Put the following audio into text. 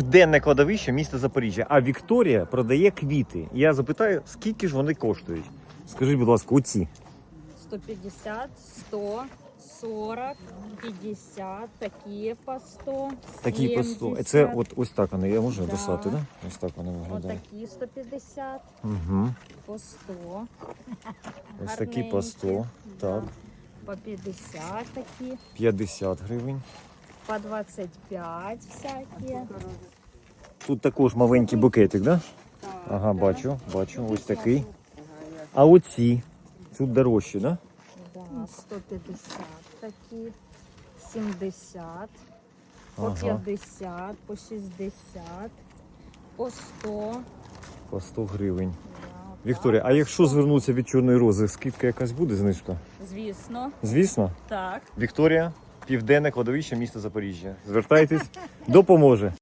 Південне кладовище міста Запоріжжя, а Вікторія продає квіти. Я запитаю, скільки ж вони коштують? Скажіть, будь ласка, оці. 150, 100, 40, 50, такі по 100, Такі по 100. 70, Це от ось так вони. Я можу Да. достати, да? Ось так вони виглядають. Отакі 150, Угу. по 100, Ось такі по 100. Так. по 50 такі, 50 гривень. По 25 всякі. Тут також маленький букетик, да? Ага, бачу, бачу. Ось такий. А оці? Тут дорожчі, да? Да, 150 такі, 70, по Ага. 50, по 60, по 100. По 100 гривень. Вікторія, а якщо звернутися від чорної рози, скидка якась буде знижка? Звісно, Звісно. так. Вікторія, південне кладовище міста Запоріжжя. Звертайтесь, допоможе.